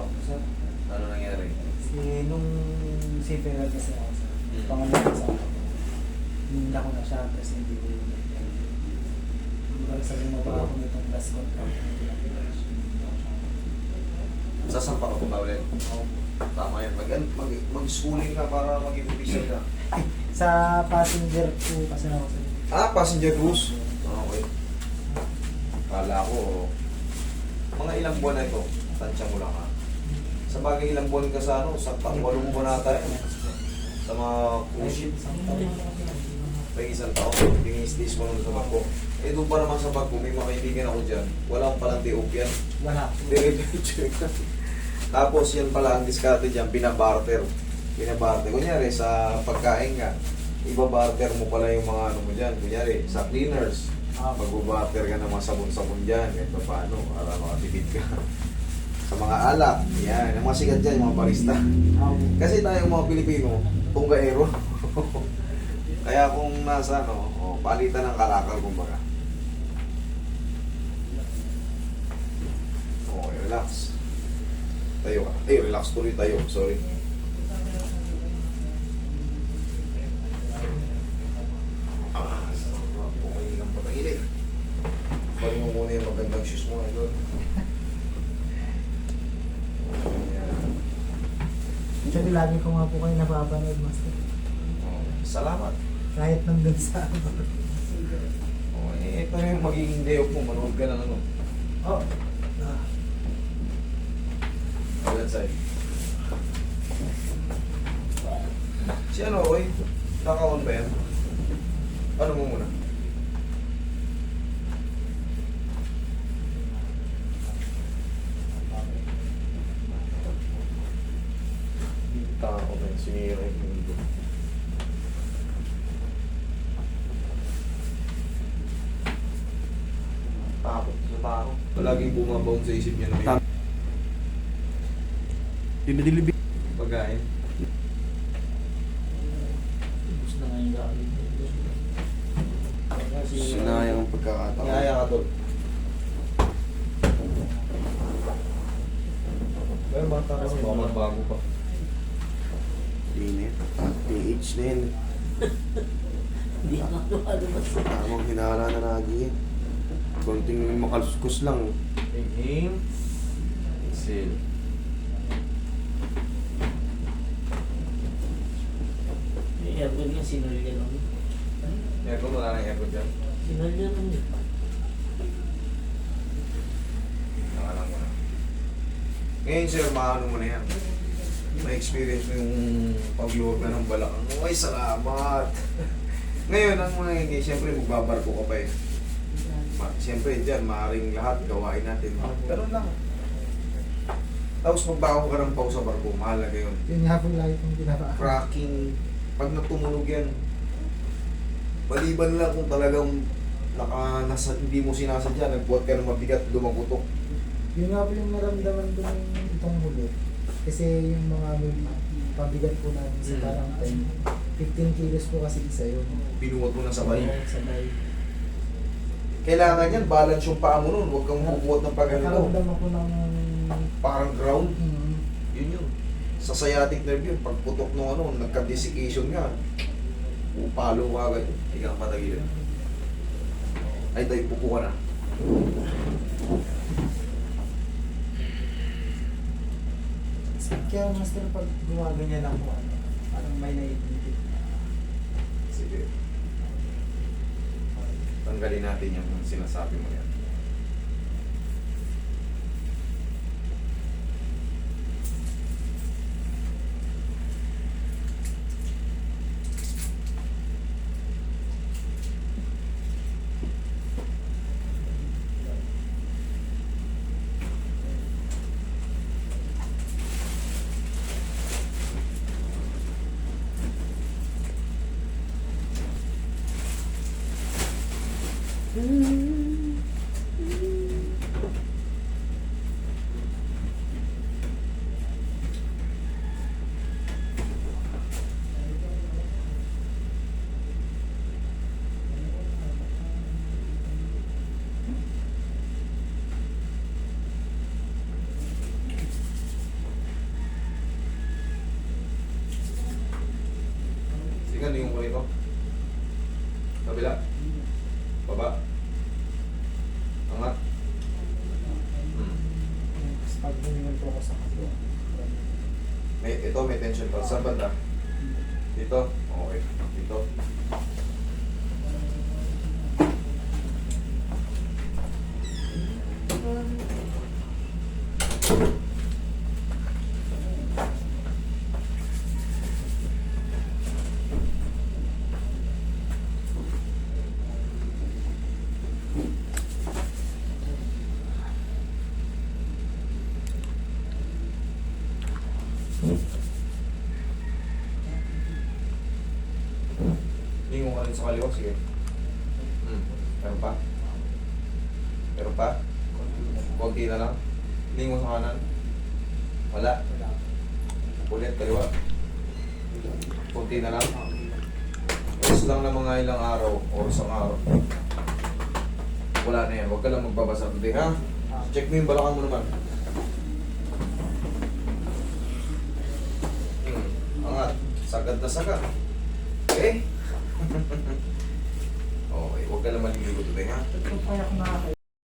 back ko, sir. Ano nangyari? Si, nung si Ferrer kasi ako, sir. Hmm. Pangalawa sa ako. Ko na siya, tapos hindi ko yun. Hanggang sabi mo pa ako nitong last contract. Sasampa ka pa ulit. Ako. Tama yan. Mag, mag, mag-schooling ka para maging official ka. Sa passenger ko kasi ako, sir. Ah, passenger cruise? Okay. Kala ko, mga ilang buwan na ito, tansya mo lang ha. Sa bagay ilang buwan ka sa ano, sa walong buwan na tayo. Sa mga cruise ship. May isang taon, stage mo nun sa bangko. Eh doon pa naman sa bangko, may mga kaibigan ako dyan. Walang palang tiop yan. Wala. Diretso. Tapos yan pala ang diskarte dyan, binabarter. Binabarter. Kunyari sa pagkain nga, ibabarter mo pala yung mga ano mo dyan. Kunyari sa cleaners, Ah, magbabarter ka ng mga sabon-sabon dyan. Kahit pa paano, para makatipid ka. Sa mga alak, yan. Yung mga sikat dyan, yung mga barista. Kasi tayong mga Pilipino, tunggaero. Kaya kung nasa ano, oh, palitan ng kalakal kumbaga. Okay, relax. Tayo ka. Ay, relax tuloy tayo. Sorry. Ah, okay lang patahilin. Bali mo muna yung magandang shoes mo. Idol. Lagi ko nga po kayo napapanood, Master. Oh, Salamat. Kahit nandun sa ano. Oh, eh, ito yung magiging day off mo. Manood ka ng ano. Oh. Ah. Other side. Si ano, oy? Naka-on ba yan? Ano mo muna? Tako na, sinira yung mundo. Takot sa tao. Palaging bumabaon sa isip niya na may Dinadilibig. pagkain. Gusto na nga yung gagawin. Sinayang ang pagkakataon. Kaya ka tol. Pero bata ka baka magbago pa. Init. PH na yun. Hindi ko lumalabas. Tamang hinala na lagi. Konting makalskus lang. Inhale. Exhale. May aircon nga, sinulya lang. Aircon, wala nang aircon dyan. Sinulya lang yun. Na. Ngayon sir, maano mo na yan. May experience mo yung pag-iwag na ng balakang. Ay, salamat! Ngayon, ang mga hindi, siyempre magbabarko ka pa eh. Ma- Siyempre dyan, maaaring lahat gawain natin. Ganun lang. Tapos magbago ka ng pau sa barko, mahalaga yun. Yun nga po lagi kong ginagawa. cracking, pag natumunog yan, maliban lang kung talagang naka, nasa, hindi mo sinasadya, nagbuhat ka ng mabigat, lumagutok. Yun nga po yung naramdaman ko nung itong huli. Kasi yung mga pabigat po namin sa Mm. parang time, 15 kilos po kasi isa yun. Binuhat mo na sabay. Oo, sabay. Kailangan yan, balance yung paa mo nun, huwag kang bubuhat ng pag ganito. Nakaramdam ako ng... Parang ground, Mm, yun yun. Sa sciatic nerve yun, pag putok nung ano, nagka-desiccation nga, pupalo ka agad. Hindi ka patagilin. Ay, tayo, pupo ka na. Kaya master pag gumaganyan ako, ano, parang may naitipid. Sige. Tanggalin natin yung sinasabi mo yan. Tingnan yung kulay ko. Kabila. Baba. Angat. Hmm. Pag humingan po ako sa kaso. May, ito, may tension pa. Saan banda? Dito? Okay. Dito. Lingon ka rin sa kaliwa. Sige. Hmm. Meron pa? Meron pa? Konti na lang. Lingon sa kanan. Wala. Ulit, kaliwa. Konti na lang. Rest lang ng mga ilang araw o isang araw. Wala na yan. Huwag ka lang magbabasa today, ha? Check mo yung balakang mo naman. Hmm. Angat. Sagad na sagad. Okay? okay. Huwag ka lang maliligo today, ha? Ito pa ako nakaka